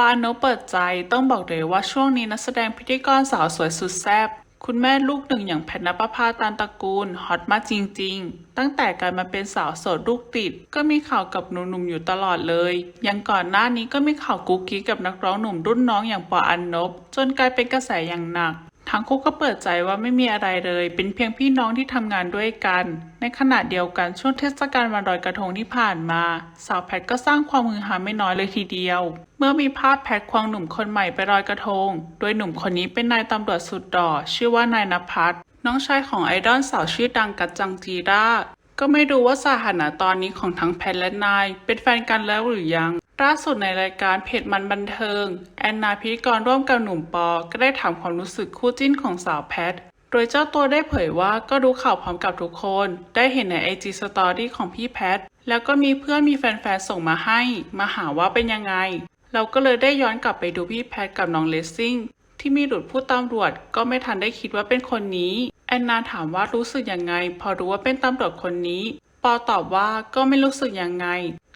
ออนุเปิดใจต้องบอกเลยว่าช่วงนี้นักแสดงพิธีกรสาวสวยสุดแซ่บคุณแม่ลูกหนึ่งอย่างแพทนปภาตานตระกูลฮอตมากจริง ๆ ตั้งแต่การมาเป็นสาวโสดลูกติด ก็มีข่าวกับหนุ่มๆอยู่ตลอดเลย ยังก่อนหน้านี้ก็มีข่าวกุ๊กกิ๊กกับนักร้องหนุ่มรุ่นน้องอย่างปออันนบ จนกลายเป็นกระแสอย่างหนัก ทั้งคู่ก็เปิดใจว่าไม่มีอะไรเลย เป็นเพียงพี่น้องที่ทำงานด้วยกัน ในขณะเดียวกันช่วงเทศกาลวันลอยกระทงที่ผ่านมา สาวแพทก็สร้างความมือหาไม่น้อยเลยทีเดียว เมื่อมีภาพแพทควงหนุ่มคนใหม่ไปลอยกระทง โดยหนุ่มคนนี้เป็นนายตำรวจสุดหล่อชื่อว่านายนภัสน้องชายของไอดอลสาวชื่อดังกัจจังจีราก็ไม่รู้ว่าสถานะตอนนี้ของทั้งแพทและนาย เป็นแฟนกันแล้วหรือยัง ล่าสุดในรายการเพจมันบันเทิง แอนนาพิธีกรร่วมกับหนุ่มปอ ก็ได้ถามความรู้สึกคู่จิ้นของสาวแพท โดยเจ้าตัวได้เผยว่าก็รู้ข่าวพร้อมกับทุกคน ได้เห็นในไอจีสตอรี่ของพี่แพท แล้วก็มีเพื่อนมีแฟนๆ ส่งมาให้ มาหาว่าเป็นยังไง เราก็เลยได้ย้อนกลับไปดูพี่แพทกับน้องเลสซิ่งที่มีหลุดพูดตำรวจก็ไม่ทันได้คิดว่าเป็นคนนี้ แอนนาถามว่ารู้สึกยังไง พอรู้ว่าเป็นตำรวจคนนี้ อตอบว่าก็ไม่รู้สึกยังไง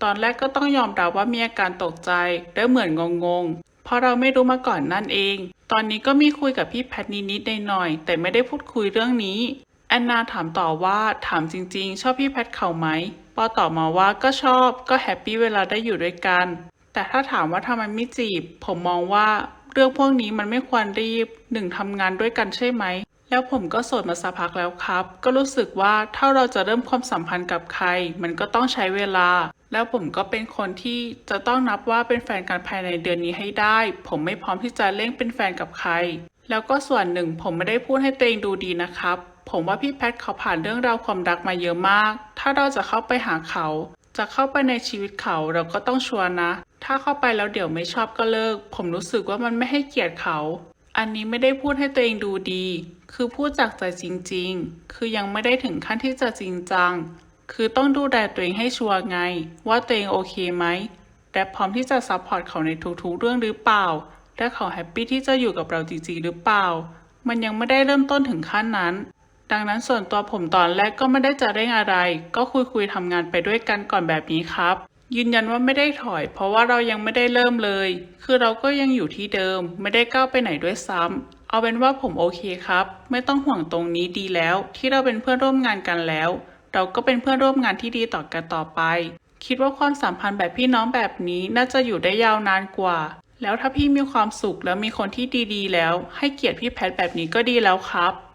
ตอนแรกก็ต้องยอมรับว่ามีอาการตกใจและเหมือนงงๆ เพราะเราไม่รู้มาก่อนนั่นเอง ตอนนี้ก็มีคุยกับพี่แพทนิดๆหน่อยๆแต่ไม่ได้พูดคุยเรื่องนี้ แอนนาถามต่อว่าถามจริงๆ ชอบพี่แพทเขาไหม ปอตอบมาว่าก็ชอบก็แฮปปี้เวลาได้อยู่ด้วยกัน แต่ถ้าถามว่าทำไมไม่จีบ ผมมองว่าเรื่องพวกนี้มันไม่ควรรีบหนึ่งทำงานด้วยกันใช่ไหม แล้วผมก็โสดมาสักพักแล้วครับ ก็รู้สึกว่าถ้าเราจะเริ่มความสัมพันธ์กับใคร มันก็ต้องใช้เวลา แล้วผมก็เป็นคนที่จะต้องนับว่าเป็นแฟนกันภายในเดือนนี้ให้ได้ ผมไม่พร้อมที่จะเร่งเป็นแฟนกับใคร แล้วก็ส่วนหนึ่งผมไม่ได้พูดให้ตัวเองดูดีนะครับ ผมว่าพี่แพทเขาผ่านเรื่องราวความรักมาเยอะมาก ถ้าเราจะเข้าไปหาเขา จะเข้าไปในชีวิตเขาเราก็ต้องชวร์นะ ถ้าเข้าไปแล้วเดี๋ยวไม่ชอบก็เลิก ผมรู้สึกว่ามันไม่ให้เกียรติเขา อันนี้ไม่ได้พูดให้ตัวเองดูดี คือพูดจากใจจริงๆ คือยังไม่ได้ถึงขั้นที่จะจริงจัง คือต้องดูแลตัวเองให้ชัวร์ไง ว่าตัวเองโอเคไหม และพร้อมที่จะซัพพอร์ตเขาในทุกๆ เรื่องหรือเปล่า และเขาแฮปปี้ที่จะอยู่กับเราจริงๆ หรือเปล่า มันยังไม่ได้เริ่มต้นถึงขั้นนั้น ดังนั้นส่วนตัวผมตอนแรกก็ไม่ได้จะเร่งอะไร ก็คุยคุยๆทำงานไปด้วยกันก่อนแบบนี้ครับ ยืนยันว่าไม่ได้ถอย เพราะว่าเรายังไม่ได้เริ่มเลย คือเราก็ยังอยู่ที่เดิม ไม่ได้ก้าวไปไหนด้วยซ้ำเอาเป็นว่าผมโอเคครับ ไม่ต้องห่วงตรงนี้ดีแล้ว ที่เราเป็นเพื่อนร่วมงานกันแล้ว เราก็เป็นเพื่อนร่วมงานที่ดีต่อกันต่อไป คิดว่าความสัมพันธ์แบบพี่น้องแบบนี้น่าจะอยู่ได้ยาวนานกว่า แล้วถ้าพี่มีความสุขแล้วมีคนที่ดีๆ แล้ว ให้เกียรติพี่แพทแบบนี้ก็ดีแล้วครับ